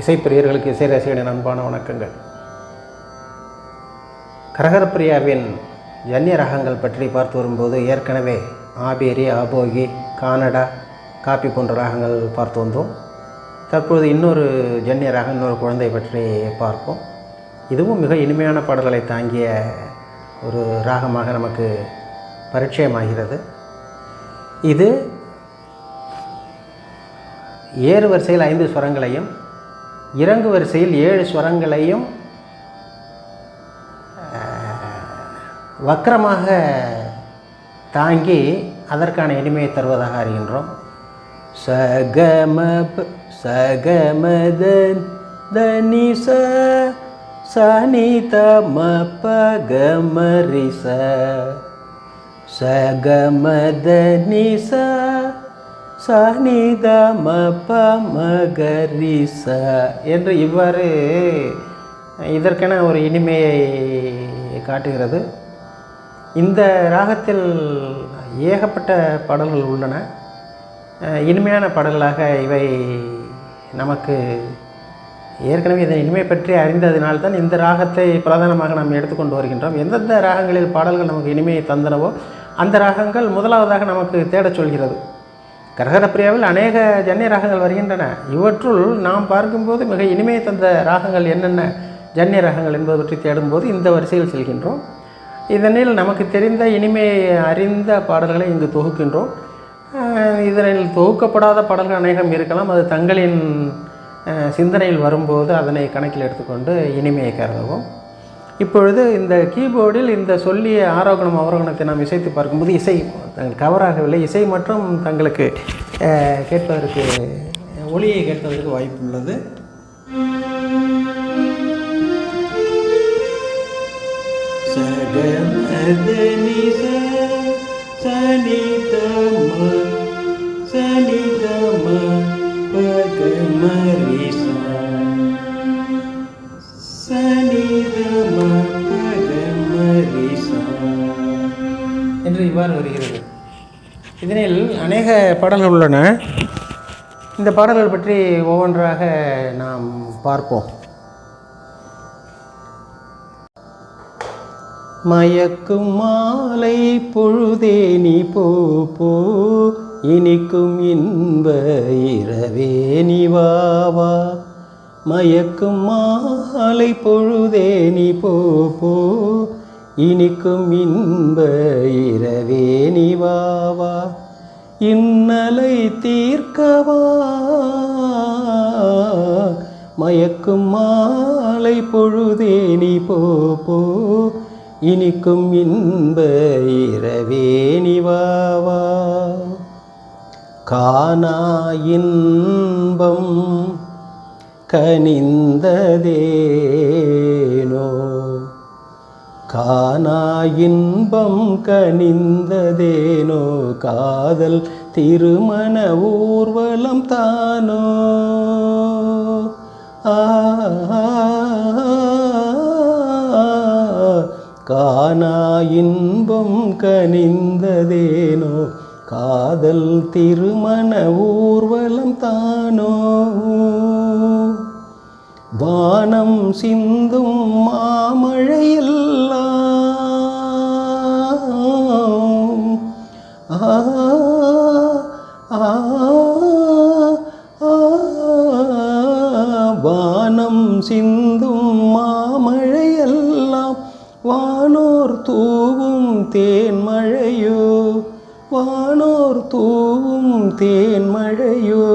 இசைப்பிரியர்களுக்கு இசை ரசிகனின் அன்பான வணக்கங்கள். கரகரப்பிரியாவின் ஜன்னிய ரகங்கள் பற்றி பார்த்து வரும்போது ஏற்கனவே ஆபேரி ஆபோகி கானடா காப்பி போன்ற ராகங்கள் பார்த்து வந்தோம். தற்பொழுது இன்னொரு ஜன்னிய ராகம் இன்னொரு குழந்தை பற்றி பார்ப்போம். இதுவும் மிக இனிமையான பாடல்களை தாங்கிய ஒரு ராகமாக நமக்கு பரிச்சயமாகிறது. இது ஏறு வரிசையில் ஐந்து ஸ்வரங்களையும் இறங்கு வரிசையில் ஏழு ஸ்வரங்களையும் வக்கரமாக தாங்கி அதற்கான இனிமையை தருவதாக அறிகின்றோம். சகம சகமதன் தனி ச சனித ம பகமரி ச சனித ம ச என்று இவ்வாறு இதற்கென ஒரு இனிமையை காட்டுகிறது. இந்த ராகத்தில் ஏகப்பட்ட பாடல்கள் உள்ளன. இனிமையான பாடல்களாக இவை நமக்கு ஏற்கனவே இதன் இனிமை பற்றி அறிந்ததினால்தான் இந்த ராகத்தை பிரதானமாக நாம் எடுத்துக்கொண்டு வருகின்றோம். எந்தெந்த ராகங்களில் பாடல்கள் நமக்கு இனிமையை தந்தனவோ அந்த ராகங்கள் முதலாவதாக நமக்கு தேடச் சொல்கிறது. கரகரப்பிரியாவில் அநேக ஜன்னிய ராகங்கள் வருகின்றன. இவற்றுள் நாம் பார்க்கும்போது மிக இனிமையை தந்த ராகங்கள் என்னென்ன? ஜன்னிய ராகங்கள் என்பது பற்றி தேடும்போது இந்த வரிசையில் செல்கின்றோம். இதனில் நமக்கு தெரிந்த இனிமையை அறிந்த பாடல்களை இங்கு தொகுக்கின்றோம். இதனில் தொகுக்கப்படாத பாடல்கள் அநேகம் இருக்கலாம். அது தங்களின் சிந்தனையில் வரும்போது அதனை கணக்கில் எடுத்துக்கொண்டு இனிமையை கருதுவோம். இப்பொழுது இந்த கீபோர்டில் இந்த சொல்லிய ஆரோகணம் அவரோகணத்தை நாம் இசைத்து பார்க்கும்போது இசை தங்கள் கவராகவில்லை. இசை மற்றும் தங்களுக்கு கேட்பதற்கு ஒளியை கேட்பதற்கு வாய்ப்பு உள்ளது இதனில் அநேக பாடல்கள் உள்ளன. இந்த பாடல்கள் பற்றி ஒவ்வொன்றாக நாம் பார்ப்போம். மயக்கும் மாலை பொழுதே நீ போ போ. இனிக்கும் இன்ப இரவே நீ வா வா. மயக்கும் மாலை பொழுதே நீ போ போ. இனிக்கும் இன்ப இரவே நிவாவா இன்னலை தீர்க்கவா மயக்கும் மாலை பொழுதே நீ போ இனிக்கும் இன்ப இரவே நிவாவா காணா இன்பம் கனிந்ததே. காணா இன்பம் கனிந்ததேனோ? காதல் திருமண ஊர்வலம் தானோ? காணா இன்பம் கனிந்ததேனோ? காதல் திருமண ஊர்வலம் தானோ? வானம் சிந்தும் மாமழையெல்லாம் ஆ வானம் சிந்தும் மாமழையெல்லாம் வானோர் தூவும் தேன்மழையோ வானோர் தூவும் தேன்மழையோ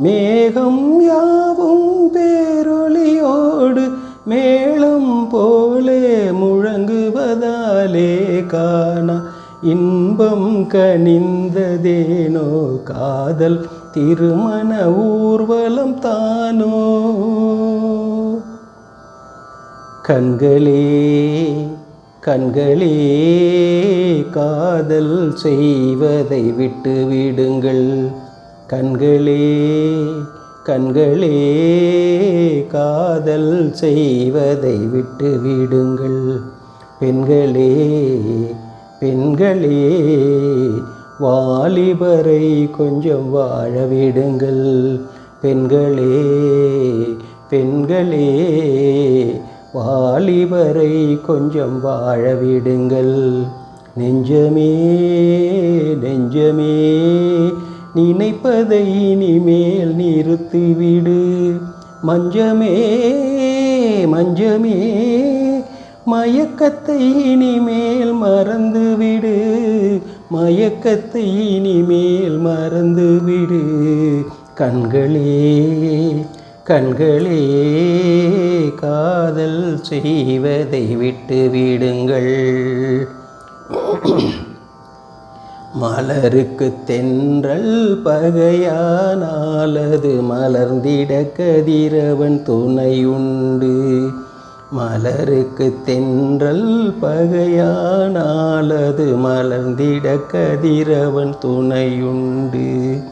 மேகம் யார் மேளம் போலே முழங்குவதாலே காணா. இன்பம் கனிந்ததேனோ? காதல் திருமண ஊர்வலம் தானோ? கண்களே கண்களே காதல் செய்வதை விட்டு விடுங்கள் கண்களே கண்களே காதல் செய்வதை விட்டு விடுங்கள். பெண்களே பெண்களே வாலிபரை கொஞ்சம் வாழ விடுங்கள். பெண்களே பெண்களே வாலிபரை கொஞ்சம் வாழ விடுங்கள். நெஞ்சமே நெஞ்சமே நினைப்பதை இனிமேல் நிறுத்திவிடு. மஞ்சமே மஞ்சமே மயக்கத்தை இனிமேல் மறந்துவிடு. மயக்கத்தை இனிமேல் மறந்துவிடு. கண்களே கண்களே காதல் செய்வதை விட்டு விடுங்கள் மலருக்கு தென்றல் பகையானாலது மலர்ந்திட கதிரவன் துணை உண்டு மலருக்கு தென்றல் பகையானாலது மலர்ந்திட கதிரவன் துணையுண்டு.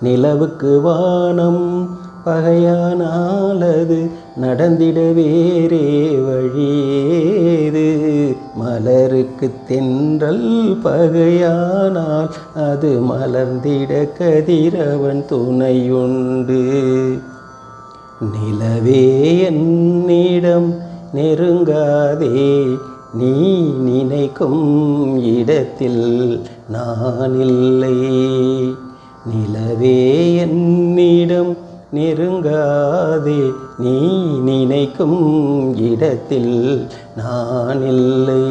நிலவுக்கு வானம் பகையானாலது நடந்திட வேறே வழியேது. மலருக்கு தென்றல் பகையானால் அது மலர்ந்திட கதிரவன் துணையுண்டு. நிலவே என்னிடம் நெருங்காதே நீ நினைக்கும் இடத்தில் நான் இல்லை நிலவே என்னிடம் நெருங்காதே நீ நினைக்கும் இடத்தில் நான் இல்லை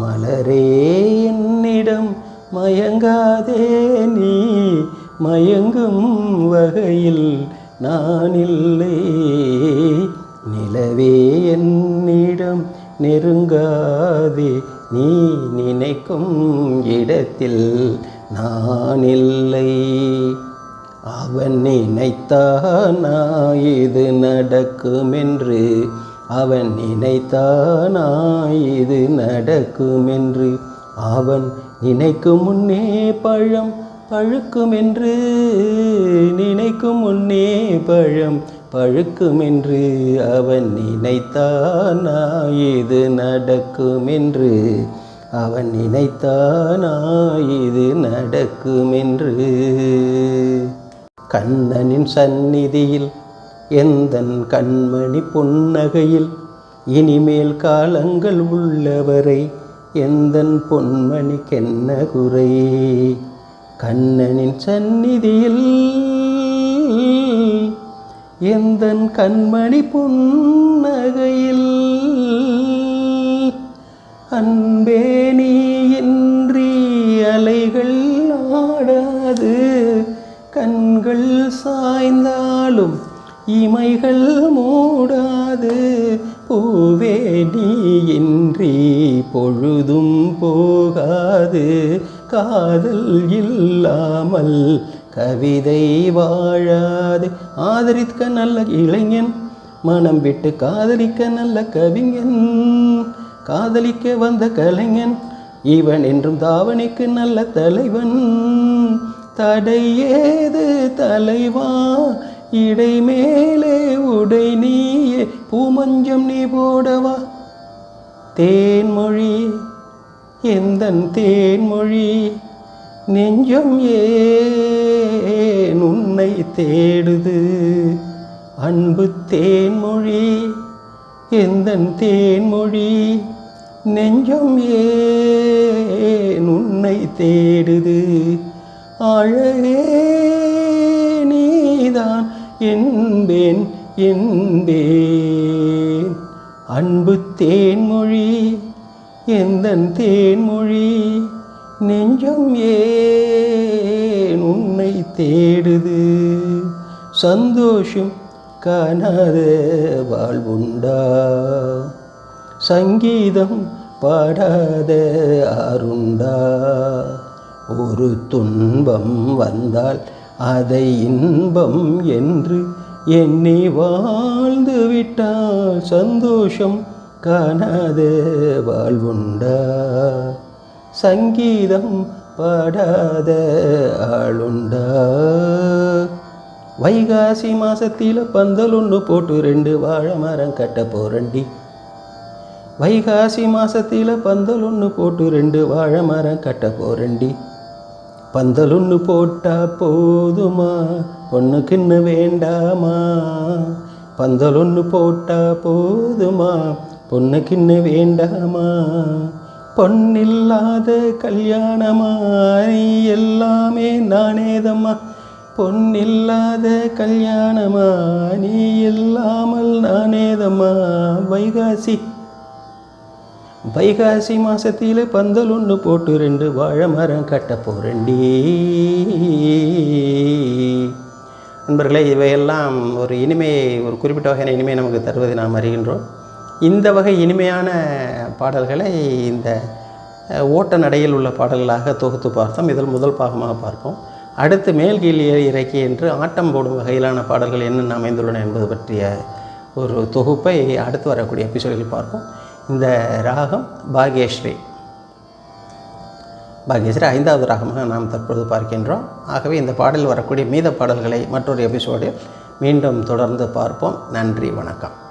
மலரே என்னிடம் மயங்காதே நீ மயங்கும் வகையில் நான் இல்லை நிலவே என்னிடம் நெருங்காதே நீ நினைக்கும் இடத்தில் நான் இல்லை அவன் நினைத்தானா இது நடக்குமென்று. அவன் நினைத்தானா இது நடக்குமென்று. அவன் நினைக்கும் முன்னே பழம் பழுக்குமென்று. நினைக்கும் முன்னே பழம் பழுக்குமென்று. அவன் நினைத்தானா இது நடக்குமென்று. அவன் நினைத்தானா இது நடக்குமென்று. கண்ணனின் சந்நிதியில் எந்தன் கண்மணி புன்னகையில் இனிமேல் காலங்கள் உள்ளவரை எந்தன் பொன்மணிக்கென்ன குறை கண்ணனின் சந்நிதியில் எந்தன் கண்மணி பொன்னகையில் அன்பே நீ இன்றி அலைகள் ஆடாது. சாய்ந்தாலும் இமைகள் மூடாது. பூவே நீ இன்றி பொழுதும் போகாது. காதல் இல்லாமல் கவிதை வாழாது. ஆதரிக்க நல்ல இளைஞன் மனம் விட்டு காதலிக்க நல்ல கவிஞன். காதலிக்க வந்த கலைஞன் இவன் என்றும் தாவணிக்கு நல்ல தலைவன். தடை ஏது தலைவா? இடை மேலே உடை நீயே பூமஞ்சம் நீ போடவா? தேன்மொழி எந்தன் தேன்மொழி? நெஞ்சம் ஏன் உன்னை தேடுது? அன்பு தேன்மொழி எந்தன் தேன்மொழி? நெஞ்சம் ஏன் உன்னை தேடுது? அழகே நீதான் என்பேன் என்பேன். அன்பு தேன்மொழி எந்தன் தேன்மொழி நெஞ்சம் ஏன் உன்னை தேடுது? சந்தோஷம் காணாத வாழ்வுண்டா? சங்கீதம் பாடாத ஆருண்டா? ஒரு துன்பம் வந்தால் அதை இன்பம் என்று எண்ணி வாழ்ந்து விட்டால் சந்தோஷம் காணாத வாழ்வுண்டா. சங்கீதம் பாடாத ஆளுண்டா. வைகாசி மாசத்தில பந்தல் ஒன்று போட்டு ரெண்டு வாழை மரம் கட்ட போறண்டி. வைகாசி மாசத்தில பந்தல் ஒன்று போட்டு ரெண்டு வாழை மரம் கட்ட போறண்டி. பந்தலுன்னு போட்டா போதுமா? பொண்ணுக்குன்னு வேண்டாமா? பந்தலுன்னு போட்டா போதுமா? பொண்ணுக்குன்னு வேண்டாமா? பொண்ணில்லாத கல்யாணமா? நீ எல்லாமே நானேதம்மா. பொன்னில்லாத கல்யாணமா? நீ இல்லாமல் நானேதம்மா. வைகாசி வைகாசி மாசத்தில் பந்தல் ஒன்று போட்டு ரெண்டு வாழை மரம் கட்ட போறேன்டி. நண்பர்களே இவையெல்லாம் ஒரு இனிமையை ஒரு குறிப்பிட்ட வகையான இனிமையை நமக்கு தருவதை நாம் அறிகின்றோம். இந்த வகை இனிமையான பாடல்களை இந்த ஓட்ட நடையில் உள்ள பாடல்களாக தொகுத்து பார்த்தோம். இதில் முதல் பாகமாக பார்ப்போம். அடுத்து மேல் கீழ் இறக்கி என்று ஆட்டம் போடும் வகையிலான பாடல்கள் என்னென்ன அமைந்துள்ளன என்பது பற்றிய ஒரு தொகுப்பை அடுத்து வரக்கூடிய எபிசோடில் பார்ப்போம். இந்த ராகம் பாகேஸ்ரீ பாகேஸ்ரீ ஐந்தாவது ராகமாக நாம் தற்பொழுது பார்க்கின்றோம். ஆகவே இந்த பாடலில் வரக்கூடிய மீத பாடல்களை மற்றொரு எபிசோடில் மீண்டும் தொடர்ந்து பார்ப்போம். நன்றி வணக்கம்.